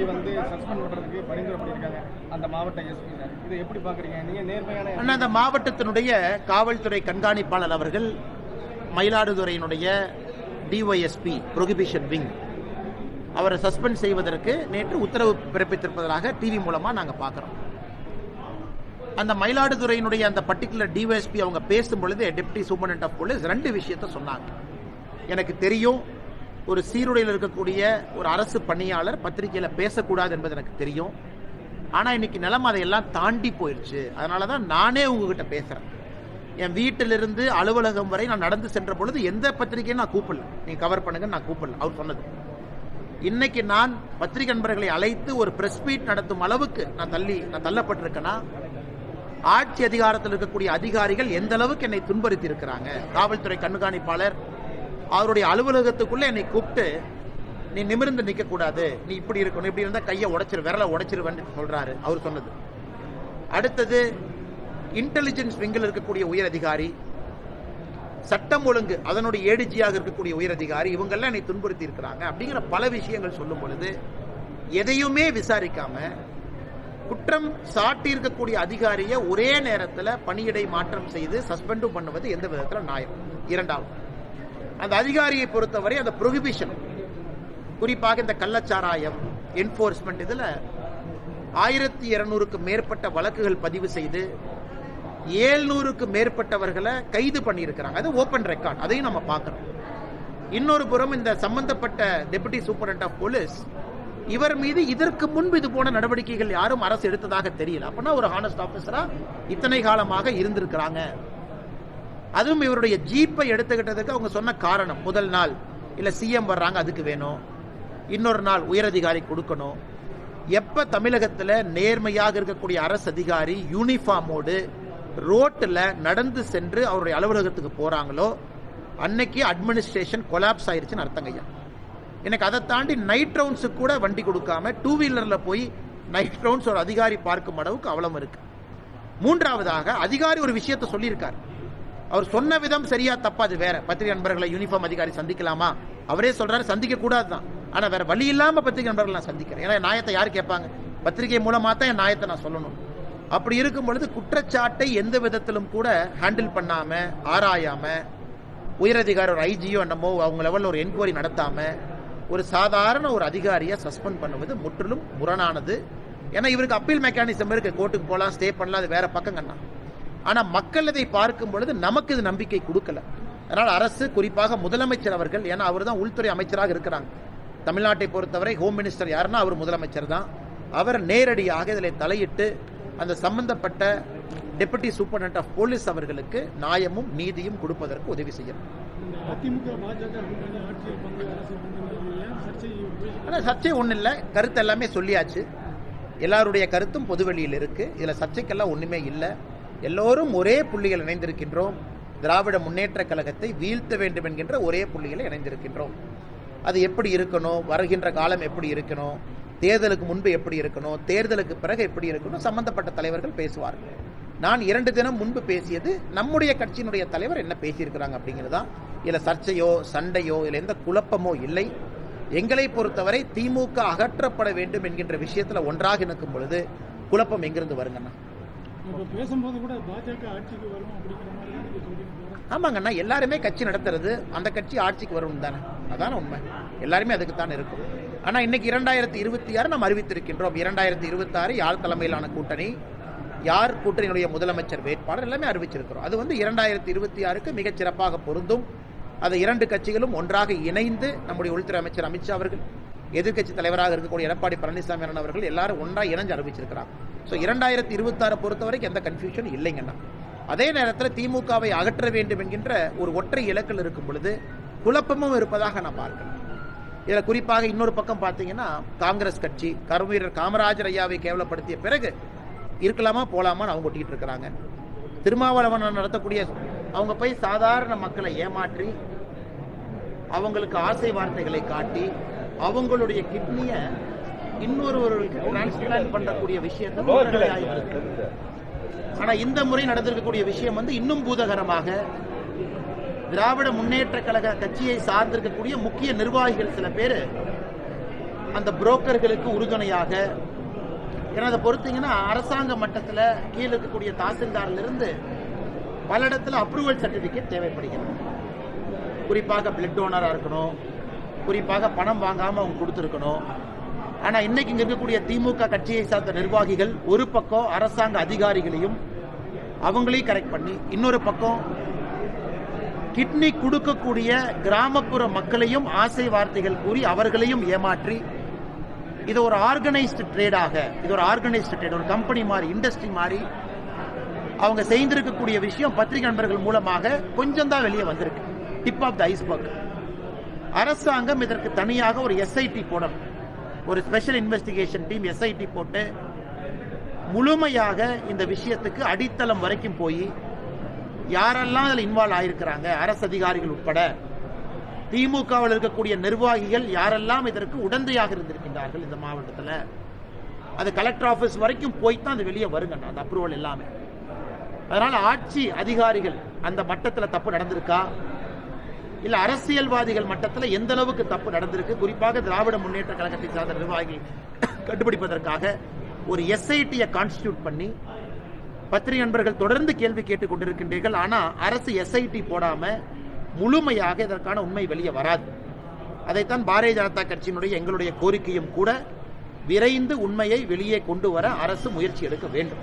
அதிகாரி வந்து சஸ்பெண்ட் பண்றதுக்கு பரிந்துரை பண்ணியிருக்காங்க. அந்த மாவட்ட எஸ்பி சார் இதை எப்படி பாக்குறீங்க நீங்க நேர்மையான அண்ணா அந்த மாவட்டத்தினுடைய காவல்துறை கண்காணிப்பாளர் அவர்கள் மயிலாடுதுறையினுடைய டிஒய்எஸ்பி ப்ரொஹிபிஷன் விங் அவரை சஸ்பெண்ட் செய்வதற்கு நேற்று உத்தரவு பிறப்பித்திருப்பதாக டிவி மூலமா நாங்க பார்க்குறோம். அந்த மயிலாடுதுறையினுடைய அந்த பர்டிகுலர் டிஒஎஸ்பி அவங்க பேசும் பொழுது டெப்டி சூப்பரண்ட் ஆஃப் போலீஸ் ரெண்டு விஷயத்த சொன்னாங்க. எனக்கு தெரியும் ஒரு சீருடையில் இருக்கக்கூடிய ஒரு அரசு பணியாளர் பத்திரிகையில் பேசக்கூடாது என்பது எனக்கு தெரியும். ஆனால் இன்னைக்கு நிலம் அதையெல்லாம் தாண்டி போயிடுச்சு அதனால தான் நானே உங்ககிட்ட பேசுகிறேன் என் வீட்டிலிருந்து அலுவலகம் வரை நான் நடந்து சென்ற பொழுது எந்த பத்திரிகையும் நான் கூப்பிடல. நீங்கள் கவர் பண்ணுங்கன்னு நான் கூப்பிடல. அவர் சொன்னது. இன்னைக்கு நான் பத்திரிகை நண்பர்களை அழைத்து ஒரு பிரஸ் மீட் நடத்தும் அளவுக்கு நான் தள்ளி நான் தள்ளப்பட்டிருக்கேன்னா ஆட்சி அதிகாரத்தில் இருக்கக்கூடிய அதிகாரிகள் எந்த அளவுக்கு என்னை துன்புறுத்தி இருக்கிறாங்க காவல்துறை கண்காணிப்பாளர் அவருடைய அலுவலகத்துக்குள்ள என்னை கூப்பிட்டு நீ நிமிர்ந்து நிற்கக்கூடாது. கூடாது நீ இப்படி இருக்கணும். இப்படி இருந்தால் கையை உடைச்சிரு விரலை உடைச்சிருவேன்னு சொல்றாரு. அவர் சொன்னது. அடுத்தது இன்டெலிஜென்ஸ் விங்கில் இருக்கக்கூடிய உயர் அதிகாரி சட்டம் ஒழுங்கு அதனுடைய ஏடிஜியாக இருக்கக்கூடிய உயர் அதிகாரி இவங்கெல்லாம் என்னை துன்புறுத்தி இருக்கிறாங்க அப்படிங்கிற பல விஷயங்கள் சொல்லும் பொழுது எதையுமே விசாரிக்காம குற்றம் சாட்டி இருக்கக்கூடிய அதிகாரியை ஒரே நேரத்தில் பணியிடை மாற்றம் செய்து சஸ்பெண்டும் பண்ணுவது எந்த விதத்தில் நியாயம்? இரண்டாவது அந்த அதிகாரியை பொறுத்தவரை அந்த ப்ரொஹிபிஷன் குறிப்பாக இந்த கள்ளச்சாராயம் என்போர்ஸ்மெண்ட் இதில் ஆயிரத்தி இருநூறுக்கு மேற்பட்ட வழக்குகள் பதிவு செய்து ஏழ்நூறுக்கு மேற்பட்டவர்களை கைது பண்ணியிருக்கிறாங்க. அது ஓப்பன் ரெக்கார்ட் அதையும் நம்ம பார்க்குறோம் இன்னொரு புறம் இந்த சம்பந்தப்பட்ட டெபுட்டி சூப்பரண்ட் ஆஃப் போலீஸ் இவர் மீது இதற்கு முன்பு இது போன நடவடிக்கைகள் யாரும் அரசு எடுத்ததாக தெரியல. அப்படின்னா ஒரு ஹானஸ்ட் ஆஃபீஸராக இத்தனை காலமாக இருந்திருக்கிறாங்க. அதுவும் இவருடைய ஜீப்பை எடுத்துக்கிட்டதுக்கு அவங்க சொன்ன காரணம். முதல் நாள். இல்லை சிஎம் வர்றாங்க அதுக்கு வேணும். இன்னொரு நாள் உயரதிகாரி கொடுக்கணும். எப்போ தமிழகத்தில் நேர்மையாக இருக்கக்கூடிய அரசு அதிகாரி யூனிஃபார்மோடு ரோட்டில் நடந்து சென்று அவருடைய அலுவலகத்துக்கு போகிறாங்களோ அன்னைக்கு அட்மினிஸ்ட்ரேஷன் கொலாப்ஸ் ஆயிருச்சுன்னு அர்த்தங்கய்யா எனக்கு அதை தாண்டி நைட் ரவுண்ட்ஸுக்கு கூட வண்டி கொடுக்காம டூ வீலரில் போய் நைட் ரவுண்ட்ஸ் ஒரு அதிகாரி பார்க்கும் அளவுக்கு அவலம் இருக்கு. மூன்றாவதாக அதிகாரி ஒரு விஷயத்த சொல்லியிருக்கார். அவர் சொன்ன விதம் சரியா தப்பா அது வேற. பத்திரிகை நண்பர்களை யூனிஃபார்ம் அதிகாரி சந்திக்கலாமா? அவரே சொல்றாரு சந்திக்க கூடாது தான் ஆனா வேற வழி இல்லாம பத்திரிகை நண்பர்கள் நான் சந்திக்கிறேன். ஏன்னா என் நியாயத்தை யார் கேட்பாங்க? பத்திரிகை மூலமா தான் என் நியாயத்தை நான் சொல்லணும். அப்படி இருக்கும் பொழுது குற்றச்சாட்டை எந்த விதத்திலும் கூட ஹேண்டில் பண்ணாம ஆராயாம உயரதிகாரி ஒரு ஐஜியோ என்னமோ அவங்க லெவலில் ஒரு என்கொயரி நடத்தாம ஒரு சாதாரண ஒரு அதிகாரியை சஸ்பெண்ட் பண்ணுவது முற்றிலும் முரணானது. ஏன்னா இவருக்கு அப்பீல் மெக்கானிசம் இருக்கு. கோர்ட்டுக்கு போகலாம் ஸ்டே பண்ணலாம் அது வேற பக்கம் கண்ணா ஆனா மக்கள் இதை பார்க்கும் பொழுது நமக்கு இது நம்பிக்கை கொடுக்கல. அதனால் அரசு குறிப்பாக முதலமைச்சர் அவர்கள் ஏன்னா அவர் தான் உள்துறை அமைச்சராக இருக்கிறாங்க. தமிழ்நாட்டை பொறுத்தவரை ஹோம் மினிஸ்டர் யாருன்னா அவர் முதலமைச்சர் தான். அவர் நேரடியாக இதில் தலையிட்டு அந்த சம்பந்தப்பட்ட டெபுட்டி சூப்பரண்ட் ஆஃப் போலீஸ் அவர்களுக்கு நியாயமும் நீதியும் கொடுப்பதற்கு உதவி போய் ஆனால் சர்ச்சை ஒன்றும் இல்லை. கருத்து எல்லாமே சொல்லியாச்சு. எல்லாருடைய கருத்தும் பொதுவெளியில் இருக்கு. இதுல சர்ச்சைக்கெல்லாம் ஒண்ணுமே இல்லை. எல்லோரும் ஒரே புள்ளிகள் இணைந்திருக்கின்றோம். திராவிட முன்னேற்ற கழகத்தை வீழ்த்த வேண்டும் என்கின்ற ஒரே புள்ளியில் இணைந்திருக்கின்றோம். அது எப்படி இருக்கணும்? வருகின்ற காலம் எப்படி இருக்கணும்? தேர்தலுக்கு முன்பு எப்படி இருக்கணும்? தேர்தலுக்கு பிறகு எப்படி இருக்கணும்? சம்பந்தப்பட்ட தலைவர்கள் பேசுவார்கள். நான் இரண்டு தினம் முன்பு பேசியது நம்முடைய கட்சியினுடைய தலைவர் என்ன பேசியிருக்கிறாங்க அப்படிங்கிறது தான் இதில் சர்ச்சையோ சண்டையோ இல்லை எந்த குழப்பமோ இல்லை. எங்களை பொறுத்தவரை திமுக அகற்றப்பட வேண்டும் என்கின்ற விஷயத்தில் ஒன்றாக நிற்கும் பொழுது குழப்பம் எங்கிருந்து வருங்கண்ணா? ஆமாங்கண்ணா எல்லாருமே கட்சி நடத்துறது அந்த கட்சி ஆட்சிக்கு வரும் தானே. அதான உண்மை. எல்லாருமே அதுக்கு தான் இருக்கும். ஆனால் இன்னைக்கு இரண்டாயிரத்தி இருபத்தி ஆறு நாம் அறிவித்திருக்கின்றோம். இரண்டாயிரத்தி இருபத்தாறு யார் தலைமையிலான கூட்டணி யார் கூட்டணியுடைய முதலமைச்சர் வேட்பாளர் எல்லாமே அறிவிச்சிருக்கிறோம். அது வந்து இரண்டாயிரத்தி இருபத்தி ஆறுக்கு மிகச் சிறப்பாக பொருந்தும். அது இரண்டு கட்சிகளும் ஒன்றாக இணைந்து நம்முடைய உள்துறை அமைச்சர் அமித்ஷா அவர்கள் எதிர்க்கட்சி தலைவராக இருக்கக்கூடிய எடப்பாடி பழனிசாமி அண்ணன் அவர்கள் எல்லாரும் ஒன்றா இணைஞ்சு அறிவிச்சிருக்கிறாங்க. ஸோ இரண்டாயிரத்தி இருபத்தாறு பொறுத்த வரைக்கும் எந்த கன்ஃபியூஷன் இல்லைங்கண்ணா. அதே நேரத்தில் திமுகவை அகற்ற வேண்டும் என்கின்ற ஒரு ஒற்றை இலக்கில் இருக்கும் பொழுது குழப்பமும் இருப்பதாக நான் பார்க்கிறேன். இதில் குறிப்பாக இன்னொரு பக்கம் பார்த்தீங்கன்னா காங்கிரஸ் கட்சி கருவீரர் காமராஜர் ஐயாவை கேவலப்படுத்திய பிறகு இருக்கலாமா போகலாமான்னு அவங்க ஒட்டிக்கிட்டு இருக்கிறாங்க. திருமாவளவன் நடத்தக்கூடிய அவங்க போய் சாதாரண மக்களை ஏமாற்றி அவங்களுக்கு ஆசை வார்த்தைகளை காட்டி அவங்களுடைய கிட்னியை இன்னொருவருக்கு டிரான்ஸ்பிளான்ட் பண்ணக்கூடிய விஷயத்தை இருக்கு ஆனா இந்த முறை நடந்திருக்கக்கூடிய விஷயம் வந்து இன்னும் பூதகரமாக திராவிட முன்னேற்ற கழக கட்சியை சார்ந்திருக்கக்கூடிய முக்கிய நிர்வாகிகள் சில பேர் அந்த புரோக்கர்களுக்கு உறுதுணையாக ஏன்னா அதை பொறுத்தீங்கன்னா அரசாங்க மட்டத்தில் கீழே இருக்கக்கூடிய தாசில்தார்ல இருந்து பல இடத்துல அப்ரூவல் சர்டிபிகேட் தேவைப்படுகிறது. குறிப்பாக பிளட் டோனராக இருக்கணும். குறிப்பாக பணம் வாங்காமல் அவங்க கொடுத்துருக்கணும். ஆனால் இன்னைக்கு இங்க இருக்கக்கூடிய திமுக கட்சியை சார்ந்த நிர்வாகிகள் ஒரு பக்கம் அரசாங்க அதிகாரிகளையும் அவங்களையும் கரெக்ட் பண்ணி இன்னொரு பக்கம் கிட்னி கொடுக்கக்கூடிய கிராமப்புற மக்களையும் ஆசை வார்த்தைகள் கூறி அவர்களையும் ஏமாற்றி இது ஒரு ஆர்கனைஸ்டு ட்ரேடாக இது ஒரு ஆர்கனைஸ்டு ட்ரேட் ஒரு கம்பெனி மாதிரி இண்டஸ்ட்ரி மாதிரி அவங்க செய்திருக்கக்கூடிய விஷயம் பத்திரிகை நண்பர்கள் மூலமாக கொஞ்சம் தான் வெளியே வந்திருக்கு. டிப் ஆஃப் த ஐஸ்பர்க் அரசாங்கம் இதற்கு தனியாக ஒரு எஸ்ஐடி போடணும். ஒரு ஸ்பெஷல் இன்வெஸ்டிகேஷன் டீம் எஸ்ஐடி போட்டு முழுமையாக இந்த விஷயத்துக்கு அடித்தளம் வரைக்கும் போய் யாரெல்லாம் அதில் இன்வால்வ் ஆயிருக்கிறாங்க அரசு அதிகாரிகள் உட்பட திமுகவில் இருக்கக்கூடிய நிர்வாகிகள் யாரெல்லாம் இதற்கு உடந்தையாக இருந்திருக்கின்றார்கள் இந்த மாவட்டத்தில் அது கலெக்டர் ஆஃபீஸ் வரைக்கும் போய் தான் அது வெளியே வருங்க அந்த அப்ரூவல் எல்லாமே. அதனால் ஆட்சி அதிகாரிகள் அந்த மட்டத்தில் தப்பு நடந்திருக்கா? இல்ல அரசியல்வாதிகள் மட்டத்தில் எந்த அளவுக்கு தப்பு நடந்திருக்கு? குறிப்பாக திராவிட முன்னேற்ற கழகத்தை சார்ந்த நிர்வாகி கண்டுபிடிப்பதற்காக ஒரு எஸ்ஐடியை கான்ஸ்டியூட் பண்ணி பத்திரிகை நண்பர்கள் தொடர்ந்து கேள்வி கேட்டுக் கொண்டிருக்கின்றீர்கள். ஆனால் அரசு எஸ்ஐடி போடாம முழுமையாக இதற்கான உண்மை வெளியே வராது. அதைத்தான் பாரதிய ஜனதா கட்சியினுடைய எங்களுடைய கோரிக்கையும் கூட விரைந்து உண்மையை வெளியே கொண்டு வர அரசு முயற்சி எடுக்க வேண்டும்.